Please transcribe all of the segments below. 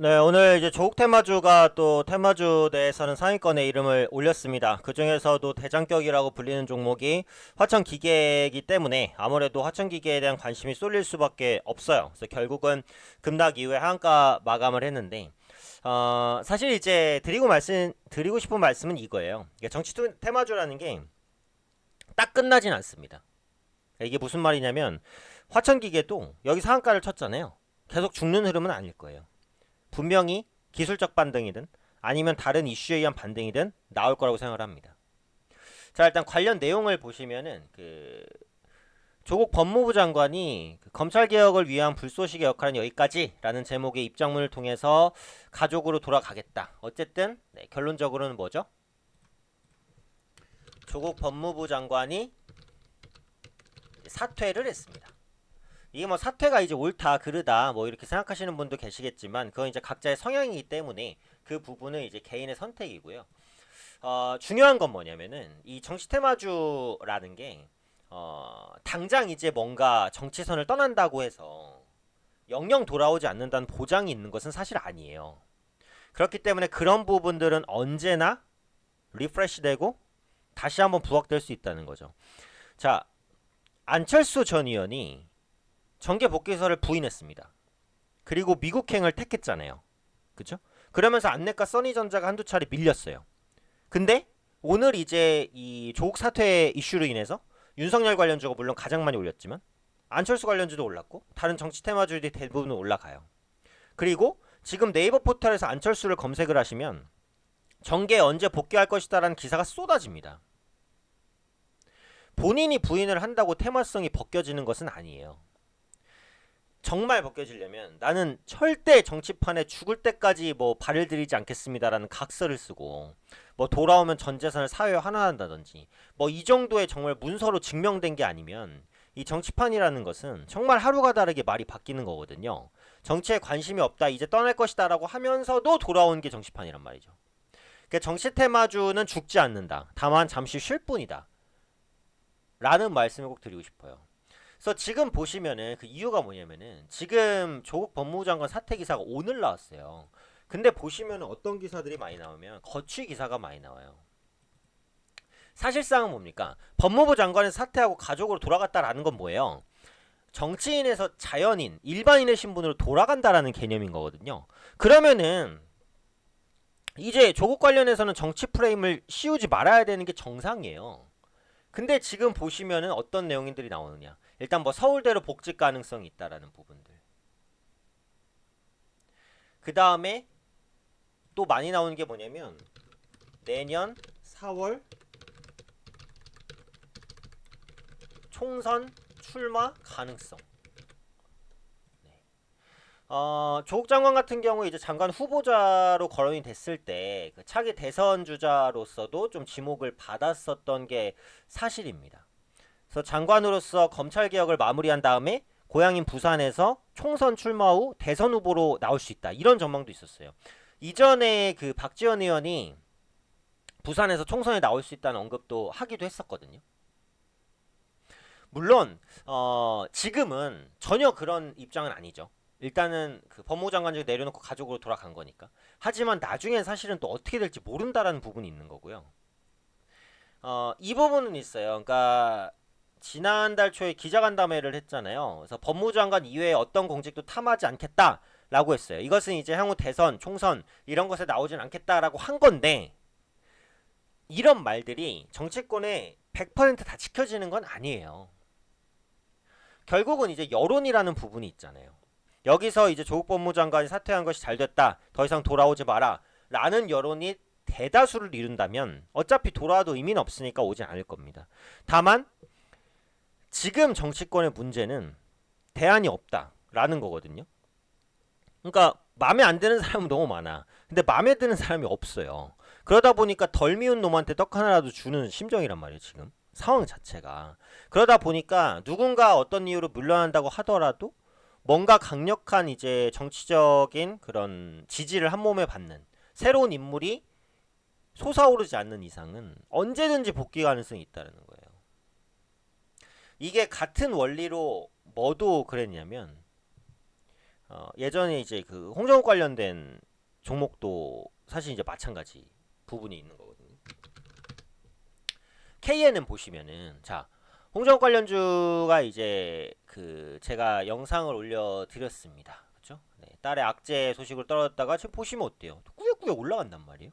네, 오늘 이제 조국 테마주가 또 테마주 내에서는 상위권에 이름을 올렸습니다. 그 중에서도 대장격이라고 불리는 종목이 화천 기계이기 때문에 아무래도 화천 기계에 대한 관심이 쏠릴 수밖에 없어요. 그래서 결국은 급락 이후에 하한가 마감을 했는데, 어, 사실 이제 드리고 말씀, 드리고 싶은 말씀은 이거예요. 이게 정치 투- 테마주라는 게 딱 끝나진 않습니다. 이게 무슨 말이냐면, 화천 기계도 여기 상한가를 쳤잖아요. 계속 죽는 흐름은 아닐 거예요. 분명히 기술적 반등이든 아니면 다른 이슈에 의한 반등이든 나올 거라고 생각을 합니다. 자 일단 관련 내용을 보시면은 그 조국 법무부 장관이 그 검찰 개혁을 위한 불쏘시개 역할은 여기까지라는 제목의 입장문을 통해서 가족으로 돌아가겠다. 어쨌든 네, 결론적으로는 뭐죠? 조국 법무부 장관이 사퇴를 했습니다. 이게 뭐 사퇴가 이제 옳다 그르다 뭐 이렇게 생각하시는 분도 계시겠지만 그건 이제 각자의 성향이기 때문에 그 부분은 이제 개인의 선택이고요. 어, 중요한 건 뭐냐면은 이 정치 테마주라는 게 어, 당장 이제 뭔가 정치선을 떠난다고 해서 영영 돌아오지 않는다는 보장이 있는 것은 사실 아니에요. 그렇기 때문에 그런 부분들은 언제나 리프레시되고 다시 한번 부각될 수 있다는 거죠. 자, 안철수 전 의원이 정계 복귀서를 부인했습니다. 그리고 미국행을 택했잖아요. 그죠? 그러면서 안내과 써니전자가 한두 차례 밀렸어요. 근데 오늘 이제 이 조국 사퇴 이슈로 인해서 윤석열 관련주가 물론 가장 많이 올렸지만 안철수 관련주도 올랐고 다른 정치 테마주들이 대부분 올라가요. 그리고 지금 네이버 포털에서 안철수를 검색을 하시면 정계 언제 복귀할 것이다라는 기사가 쏟아집니다. 본인이 부인을 한다고 테마성이 벗겨지는 것은 아니에요. 정말 벗겨지려면 나는 절대 정치판에 죽을 때까지 뭐 발을 들이지 않겠습니다라는 각서를 쓰고 뭐 돌아오면 전 재산을 사회에 환원한다든지 뭐 이 정도의 정말 문서로 증명된 게 아니면 이 정치판이라는 것은 정말 하루가 다르게 말이 바뀌는 거거든요. 정치에 관심이 없다 이제 떠날 것이다라고 하면서도 돌아오는 게 정치판이란 말이죠. 그러니까 정치 테마주는 죽지 않는다. 다만 잠시 쉴 뿐이다. 라는 말씀을 꼭 드리고 싶어요. 그래서 지금 보시면은 그 이유가 뭐냐면은 지금 조국 법무부 장관 사퇴 기사가 오늘 나왔어요. 근데 보시면은 어떤 기사들이 많이 나오면 거취 기사가 많이 나와요. 사실상은 뭡니까? 법무부 장관이 사퇴하고 가족으로 돌아갔다라는 건 뭐예요? 정치인에서 자연인, 일반인의 신분으로 돌아간다라는 개념인 거거든요. 그러면은 이제 조국 관련해서는 정치 프레임을 씌우지 말아야 되는 게 정상이에요. 근데 지금 보시면은 어떤 내용들이 나오느냐? 일단 뭐 서울대로 복직 가능성이 있다라는 부분들. 그 다음에 또 많이 나오는 게 뭐냐면 내년 4월 총선 출마 가능성. 네. 어, 조국 장관 같은 경우 이제 장관 후보자로 거론이 됐을 때 그 차기 대선 주자로서도 좀 지목을 받았었던 게 사실입니다. 그래서 장관으로서 검찰 개혁을 마무리한 다음에 고향인 부산에서 총선 출마 후 대선 후보로 나올 수 있다. 이런 전망도 있었어요. 이전에 그 박지원 의원이 부산에서 총선에 나올 수 있다는 언급도 하기도 했었거든요. 물론 어, 지금은 전혀 그런 입장은 아니죠. 일단은 그 법무부 장관직 내려놓고 가족으로 돌아간 거니까. 하지만 나중엔 사실은 또 어떻게 될지 모른다라는 부분이 있는 거고요. 어, 이 부분은 있어요. 그러니까 지난달 초에 기자간담회를 했잖아요. 그래서 법무부 장관 이외에 어떤 공직도 탐하지 않겠다라고 했어요. 이것은 이제 향후 대선, 총선 이런 것에 나오진 않겠다라고 한 건데 이런 말들이 정치권에 100%다 지켜지는 건 아니에요. 결국은 이제 여론이라는 부분이 있잖아요. 여기서 이제 조국 법무부 장관이 사퇴한 것이 잘 됐다. 더 이상 돌아오지 마라. 라는 여론이 대다수를 이룬다면 어차피 돌아와도 의미는 없으니까 오지 않을 겁니다. 다만 지금 정치권의 문제는 대안이 없다라는 거거든요. 그러니까 마음에 안 드는 사람은 너무 많아. 근데 마음에 드는 사람이 없어요. 그러다 보니까 덜 미운 놈한테 떡 하나라도 주는 심정이란 말이에요, 지금. 상황 자체가. 그러다 보니까 누군가 어떤 이유로 물러난다고 하더라도 뭔가 강력한 이제 정치적인 그런 지지를 한 몸에 받는 새로운 인물이 솟아오르지 않는 이상은 언제든지 복귀 가능성이 있다는 거예요. 이게 같은 원리로 뭐도 그랬냐면 어, 예전에 이제 그 홍정욱 관련된 종목도 사실 이제 마찬가지 부분이 있는 거거든요. KN은 보시면은 자 홍정욱 관련주가 이제 그 제가 영상을 올려드렸습니다. 네, 딸의 악재 소식을 떨어졌다가 지금 보시면 어때요? 꾸역꾸역 올라간단 말이에요.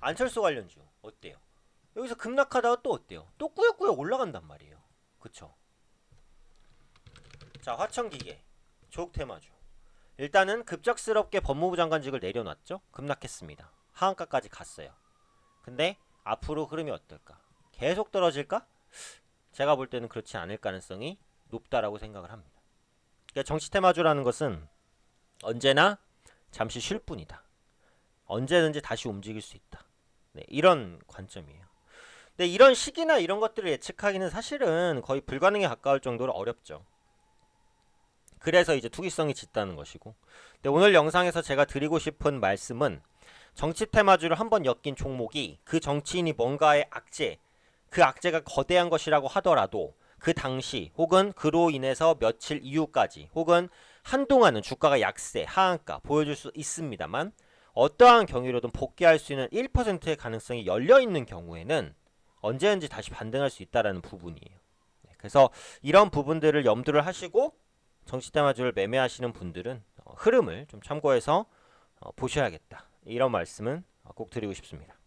안철수 관련주 어때요? 여기서 급락하다가 또 어때요? 또 꾸역꾸역 올라간단 말이에요. 그쵸? 자 화천기계 조국 테마주 일단은 급작스럽게 법무부 장관직을 내려놨죠. 급락했습니다. 하한가까지 갔어요. 근데 앞으로 흐름이 어떨까? 계속 떨어질까? 제가 볼 때는 그렇지 않을 가능성이 높다라고 생각을 합니다. 그러니까 정치 테마주라는 것은 언제나 잠시 쉴 뿐이다. 언제든지 다시 움직일 수 있다. 네, 이런 관점이에요. 근데 이런 시기나 이런 것들을 예측하기는 사실은 거의 불가능에 가까울 정도로 어렵죠. 그래서 이제 투기성이 짙다는 것이고. 근데 오늘 영상에서 제가 드리고 싶은 말씀은 정치 테마주를 한번 엮인 종목이 그 정치인이 뭔가의 악재, 그 악재가 거대한 것이라고 하더라도 그 당시 혹은 그로 인해서 며칠 이후까지 혹은 한동안은 주가가 약세, 하한가 보여줄 수 있습니다만 어떠한 경위로든 복귀할 수 있는 1%의 가능성이 열려 있는 경우에는 언제든지 다시 반등할 수 있다라는 부분이에요. 네, 그래서 이런 부분들을 염두를 하시고 정치 테마주를 매매하시는 분들은 어, 흐름을 좀 참고해서 어, 보셔야겠다. 이런 말씀은 어, 꼭 드리고 싶습니다.